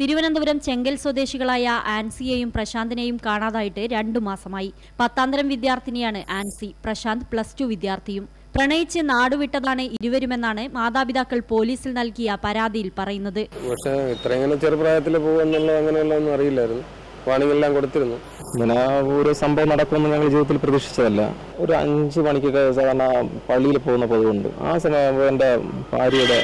തിരുവനന്തപുരം ചെങ്കൽ സ്വദേശികളായ ആൻസിയെയും പ്രശാന്തിനെയും കാണാതായിട്ട് രണ്ടു മാസമായി. പത്താന്തരം വിദ്യാർത്ഥിനിയാണ് ആൻസി. പ്രശാന്ത് പ്ലസ് ടു വിദ്യാർത്ഥിയും. പ്രണയിച്ച് നാടുവിട്ടതാണ് ഇരുവരുമെന്നാണ് മാതാപിതാക്കൾ പോലീസിൽ നൽകിയ പരാതിയിൽ പറയുന്നത്. പക്ഷേ ഇത്ര ഇങ്ങനെ ചെറുപ്രായത്തിൽ പോകുമെന്നുള്ള അങ്ങനെയുള്ളതൊന്നും അറിയില്ലായിരുന്നു. വാണിംഗെല്ലാം കൊടുത്തിരുന്നു. ഇങ്ങനെ ഒരു സംഭവം നടക്കുമെന്ന് ഞങ്ങൾ ജീവിതത്തിൽ പ്രതീക്ഷിച്ചതല്ല. ഒരു അഞ്ച് മണിക്കൊക്കെ സാധാരണ പള്ളിയിൽ പോകുന്ന പതിവുണ്ട്. ആ സമയം എന്റെ ഭാര്യയുടെ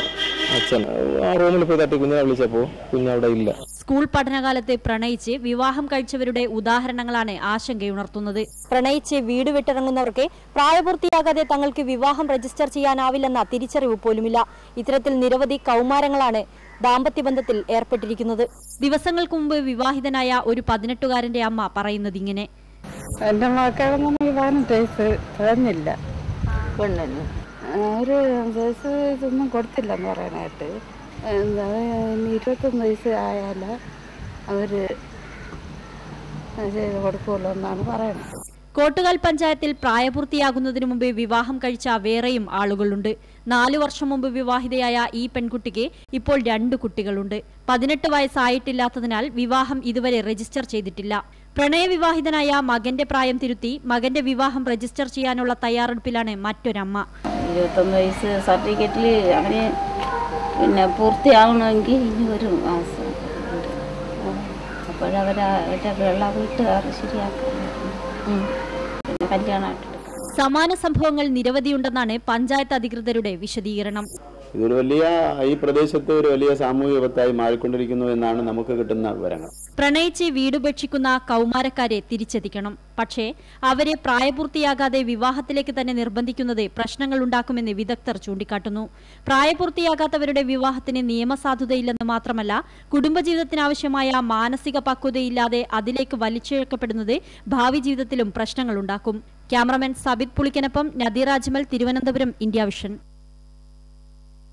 അച്ഛൻ ആ റൂമിൽ പോയി തട്ടി കുഞ്ഞിനെ വിളിച്ചപ്പോൾ കുഞ്ഞവിടെ ഇല്ല. സ്കൂൾ പഠനകാലത്തെ പ്രണയിച്ച് വിവാഹം കഴിച്ചവരുടെ ഉദാഹരണങ്ങളാണ് ആശങ്കയുണർത്തുന്നത്. പ്രണയിച്ച് വീട് വിട്ടിറങ്ങുന്നവർക്ക് പ്രായപൂർത്തിയാകാതെ തങ്ങൾക്ക് വിവാഹം രജിസ്റ്റർ ചെയ്യാനാവില്ലെന്ന തിരിച്ചറിവ് പോലുമില്ല. ഇത്തരത്തിൽ നിരവധി കൗമാരങ്ങളാണ് ദാമ്പത്യ ബന്ധത്തിൽ ഏർപ്പെട്ടിരിക്കുന്നത്. ദിവസങ്ങൾക്ക് മുമ്പ് വിവാഹിതനായ ഒരു പതിനെട്ടുകാരന്റെ അമ്മ പറയുന്നത് ഇങ്ങനെ. എന്റെ മക്കളൊന്നും വിവാഹം തേച്ച് തികഞ്ഞില്ല പെണ്ണിന്. ഒരു വയസ്സ് ഇതൊന്നും കൊടുത്തില്ലെന്ന് പറയാനായിട്ട്. എന്താ ഇരുപത്തൊന്ന് വയസ്സ് ആയാല അവർ ചെയ്ത് കൊടുക്കുമല്ലോ എന്നാണ് പറയുന്നത്. കോട്ടുകാൽ പഞ്ചായത്തിൽ പ്രായപൂർത്തിയാകുന്നതിനു മുമ്പ് വിവാഹം കഴിച്ച വേറെയും ആളുകളുണ്ട്. നാലു വർഷം മുമ്പ് വിവാഹിതയായ ഈ പെൺകുട്ടിക്ക് ഇപ്പോൾ രണ്ട് കുട്ടികളുണ്ട്. പതിനെട്ട് വയസ്സായിട്ടില്ലാത്തതിനാൽ വിവാഹം ഇതുവരെ രജിസ്റ്റർ ചെയ്തിട്ടില്ല. പ്രണയവിവാഹിതനായ മകന്റെ പ്രായം തിരുത്തി മകന്റെ വിവാഹം രജിസ്റ്റർ ചെയ്യാനുള്ള തയ്യാറെടുപ്പിലാണ് മറ്റൊരമ്മ. ഇരുപത്തൊന്ന് വയസ്സ് സർട്ടിഫിക്കറ്റിൽ അവന് പിന്നെ പൂർത്തിയാവണമെങ്കിൽ ഇനി ഒരു മാസം. ഉണ്ട് അപ്പോഴവരവരുടെ വെള്ള വീട്ടുകാർ ശരിയാക്കും. പിന്നെ കല്യാണമായിട്ട് സമാന സംഭവങ്ങൾ നിരവധിയുണ്ടെന്നാണ് പഞ്ചായത്ത് അധികൃതരുടെ വിശദീകരണം. ഇതൊരു വലിയ ഈ പ്രദേശത്ത് ഒരു വലിയ സാമൂഹിക വിപത്തായി മാറിക്കൊണ്ടിരിക്കുന്നു എന്നാണ് നമുക്ക് കിട്ടുന്ന വിവരങ്ങൾ. പ്രണയിച്ച് വീടുപേക്ഷിക്കുന്ന കൗമാരക്കാരെ തിരിച്ചെത്തിക്കണം. പക്ഷേ അവരെ പ്രായപൂർത്തിയാകാതെ വിവാഹത്തിലേക്ക് തന്നെ നിർബന്ധിക്കുന്നത് പ്രശ്നങ്ങൾ ഉണ്ടാക്കുമെന്ന് വിദഗ്ധർ ചൂണ്ടിക്കാട്ടുന്നു. പ്രായപൂർത്തിയാകാത്തവരുടെ വിവാഹത്തിന് നിയമസാധുതയില്ലെന്ന് മാത്രമല്ല കുടുംബജീവിതത്തിനാവശ്യമായ മാനസിക പക്വതയില്ലാതെ അതിലേക്ക് വലിച്ചിഴക്കപ്പെടുന്നത് ഭാവി ജീവിതത്തിലും പ്രശ്നങ്ങൾ ഉണ്ടാക്കും ക്യാമറമാൻ സബിത് പുളിക്കനൊപ്പം നദീർ തിരുവനന്തപുരം ഇന്ത്യ വിഷൻ.